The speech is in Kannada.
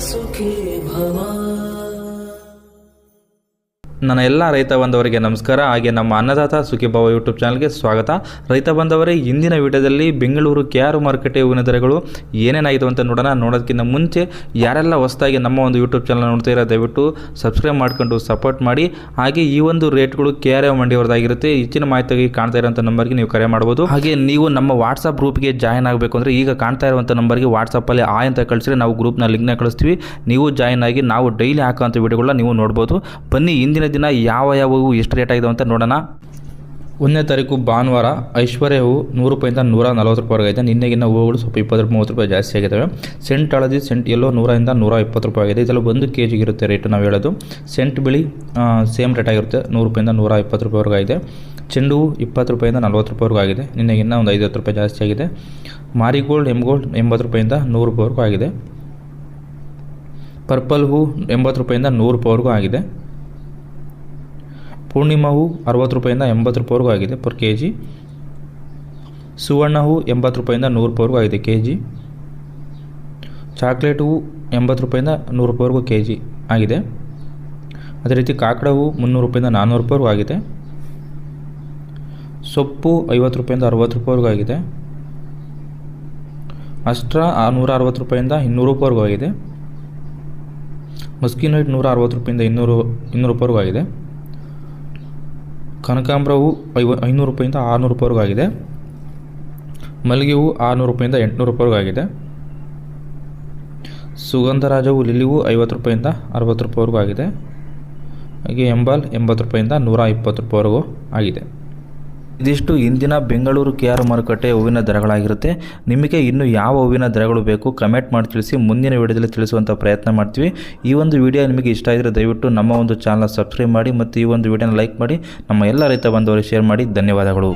সুখী ভবা ನನ್ನ ಎಲ್ಲ ರೈತ ಬಂಧವರಿಗೆ ನಮಸ್ಕಾರ. ಹಾಗೆ ನಮ್ಮ ಅನ್ನದಾತ ಸುಖಿಭಾವ ಯೂಟ್ಯೂಬ್ ಚಾನಲ್ಗೆ ಸ್ವಾಗತ. ರೈತ ಬಂಧವರೇ ಇಂದಿನ ವಿಡಿಯೋದಲ್ಲಿ ಬೆಂಗಳೂರು ಕೆ ಆರ್ ಮಾರ್ಕೆಟ್ ಹೂವಿನ ದರಗಳು ಏನೇನಾಗಿದೆ ಅಂತ ನೋಡೋಣ. ನೋಡೋದಕ್ಕಿಂತ ಮುಂಚೆ ಯಾರೆಲ್ಲ ಹೊಸದಾಗಿ ನಮ್ಮ ಒಂದು ಯೂಟ್ಯೂಬ್ ಚಾನಲ್ ನೋಡ್ತಾ ಇರೋ ದಯವಿಟ್ಟು ಸಬ್ಸ್ಕ್ರೈಬ್ ಮಾಡ್ಕೊಂಡು ಸಪೋರ್ಟ್ ಮಾಡಿ. ಹಾಗೆ ಈ ಒಂದು ರೇಟ್ಗಳು ಕೆ ಆರ್ ಎಫ್ ಮಂಡಿಯವರದಾಗಿರುತ್ತೆ. ಹೆಚ್ಚಿನ ಮಾಹಿತಿಗೆ ಕಾಣ್ತಾ ಇರೋಂಥ ನಂಬರ್ಗೆ ನೀವು ಕರೆ ಮಾಡ್ಬೋದು. ಹಾಗೆ ನೀವು ನಮ್ಮ ವಾಟ್ಸಪ್ ಗ್ರೂಪ್ಗೆ ಜಾಯಿನ್ ಆಗಬೇಕು ಅಂದರೆ ಈಗ ಕಾಣ್ತಾ ಇರುವಂಥ ನಂಬರ್ಗೆ ವಾಟ್ಸಪ್ಪಲ್ಲಿ ಆ ಅಂತ ಕಳಿಸಿದ್ರೆ ನಾವು ಗ್ರೂಪ್ನ ಲಿಂಕ್ನ ಕಳಿಸ್ತೀವಿ. ನೀವು ಜಾಯಿನ್ ಆಗಿ ನಾವು ಡೈಲಿ ಹಾಕೋಂಥ ವಿಡಿಯೋಗಳನ್ನ ನೀವು ನೋಡ್ಬೋದು. ಬನ್ನಿ, ಇಂದಿನ ದಿನ ಯಾವ ಯಾವ ಹೂವು ಎಷ್ಟು ರೇಟ್ ಆಗಿದೆ ಅಂತ ನೋಡೋಣ. ಒಂದನೇ ತಾರೀಕು ಭಾನುವಾರ ಐಶ್ವರ್ಯ ಹೂವು ನೂರು ರೂಪಾಯಿಂದ ನೂರ ನಲ್ವತ್ತು ರೂಪಾಯಿವರೆಗೆ ಇದೆ. ನಿನ್ನೆಗಿನ ಹೂವುಗಳು ಸ್ವಲ್ಪ ಇಪ್ಪತ್ತು ಮೂವತ್ತು ರೂಪಾಯಿ ಜಾಸ್ತಿ ಆಗಿದ್ದಾವೆ. ಸೆಂಟ್ ಹಳದಿ ಸೆಂಟ್ ಎಲ್ಲೋ ನೂರಿಂದ ನೂರ ಇಪ್ಪತ್ತು ರೂಪಾಯಿ ಆಗಿದೆ. ಇದರಲ್ಲಿ ಒಂದು ಕೆ ಜಿಗೆ ಇರುತ್ತೆ ರೇಟ್ ನಾವು ಹೇಳೋದು. ಸೆಂಟ್ ಬಿಳಿ ಸೇಮ್ ರೇಟ್ ಆಗಿರುತ್ತೆ. ನೂರು ರೂಪಾಯಿಂದ ನೂರ ಇಪ್ಪತ್ತು ರೂಪಾಯಿವರೆಗೂ ಆಗಿದೆ. ಚೆಂಡು ಹೂವು ಇಪ್ಪತ್ತು ರೂಪಾಯಿಂದ ನಲ್ವತ್ತು ರೂಪಾಯಿವರೆಗೂ ಆಗಿದೆ. ನಿನ್ನೆಗಿನ್ನ ಒಂದು ಐವತ್ತು ರೂಪಾಯಿ ಜಾಸ್ತಿ ಆಗಿದೆ. ಮಾರಿಗೋಲ್ಡ್ ಎಮ್ಗೋಲ್ಡ್ ಎಂಬತ್ತು ರೂಪಾಯಿಂದ ನೂರು ರೂಪಾಯಿವರೆಗೂ ಆಗಿದೆ. ಪರ್ಪಲ್ ಹೂ ಎಂಬತ್ತು ರೂಪಾಯಿಂದ ನೂರು ರೂಪಾಯಿವರೆಗೂ ಆಗಿದೆ. ಪೂರ್ಣಿಮಾ ಹೂ ಅರವತ್ತು ರೂಪಾಯಿಂದ ಎಂಬತ್ತು ರೂಪಾಯಿವರೆಗೂ ಆಗಿದೆ ಪರ್ ಕೆ ಜಿ ಸುವರ್ಣ ಹೂ ಎಂಬತ್ತು ರೂಪಾಯಿಂದ ನೂರು ರೂಪಾಯಿವರೆಗೂ ಆಗಿದೆ ಕೆ ಜಿ ಚಾಕ್ಲೇಟ್ ಹೂ ಎಂಬತ್ತು ರೂಪಾಯಿಂದ ನೂರು ರೂಪಾಯಿವರೆಗೂ ಕೆ ಜಿ ಆಗಿದೆ. ಅದೇ ರೀತಿ ಕಾಕಡ ಹೂ ಮುನ್ನೂರು ರೂಪಾಯಿಂದ ನಾನ್ನೂರು ರೂಪಾಯಿವರೆಗೂ ಆಗಿದೆ. ಸೊಪ್ಪು ಐವತ್ತು ರೂಪಾಯಿಂದ ಅರವತ್ತು ರೂಪಾಯಿವರೆಗೂ ಆಗಿದೆ. ಅಷ್ಟ್ರ ನೂರ ಅರವತ್ತು ರೂಪಾಯಿಂದ ಇನ್ನೂರು ರೂಪಾಯಿವರೆಗೂ ಆಗಿದೆ. ಮಸ್ಕಿನೈಟ್ ನೂರ ಅರವತ್ತು ರೂಪಾಯಿಂದ ಇನ್ನೂರು ಇನ್ನೂರು ರೂಪಾಯಿವರೆಗೂ ಆಗಿದೆ. ಕನಕಾಂಬರ ಹೂ ಐವ, ಐನೂರು ರೂಪಾಯಿಂದ ಆರುನೂರು ರೂಪಾಯಿವರೆಗೂ ಆಗಿದೆ. ಮಲ್ಲಿಗೆ ಹೂವು ಆರುನೂರು ರೂಪಾಯಿಂದ ಎಂಟುನೂರು ರೂಪಾಯಿವರೆಗೂ ಆಗಿದೆ. ಸುಗಂಧರಾಜ ಹೂ ಲಿಲಿ ಹೂ ಐವತ್ತು ರೂಪಾಯಿಂದ ಅರವತ್ತು ರೂಪಾಯಿವರೆಗೂ ಆಗಿದೆ. ಹಾಗೆ ಎಂಬಾಲ್ ಎಂಬತ್ತು ರೂಪಾಯಿಂದ ನೂರ ಇಪ್ಪತ್ತು ರೂಪಾಯಿವರೆಗೂ ಆಗಿದೆ. ಇದಿಷ್ಟು ಇಂದಿನ ಬೆಂಗಳೂರು ಕೆ ಆರ್ ಮಾರುಕಟ್ಟೆ ಹೂವಿನ ದರಗಳಾಗಿರುತ್ತೆ. ನಿಮಗೆ ಇನ್ನು ಯಾವ ಹೂವಿನ ದರಗಳು ಬೇಕು ಕಮೆಂಟ್ ಮಾಡಿ ತಿಳಿಸಿ, ಮುಂದಿನ ವಿಡಿಯೋದಲ್ಲಿ ತಿಳಿಸುವಂಥ ಪ್ರಯತ್ನ ಮಾಡ್ತೀವಿ. ಈ ಒಂದು ವಿಡಿಯೋ ನಿಮಗೆ ಇಷ್ಟ ಆಗಿದ್ರೆ ದಯವಿಟ್ಟು ನಮ್ಮ ಒಂದು ಚಾನಲ್ ಸಬ್ಸ್ಕ್ರೈಬ್ ಮಾಡಿ ಮತ್ತು ಈ ಒಂದು ವಿಡಿಯೋನ ಲೈಕ್ ಮಾಡಿ, ನಮ್ಮ ಎಲ್ಲ ರೈತ ಬಂಧುವರಿಗೆ ಶೇರ್ ಮಾಡಿ. ಧನ್ಯವಾದಗಳು.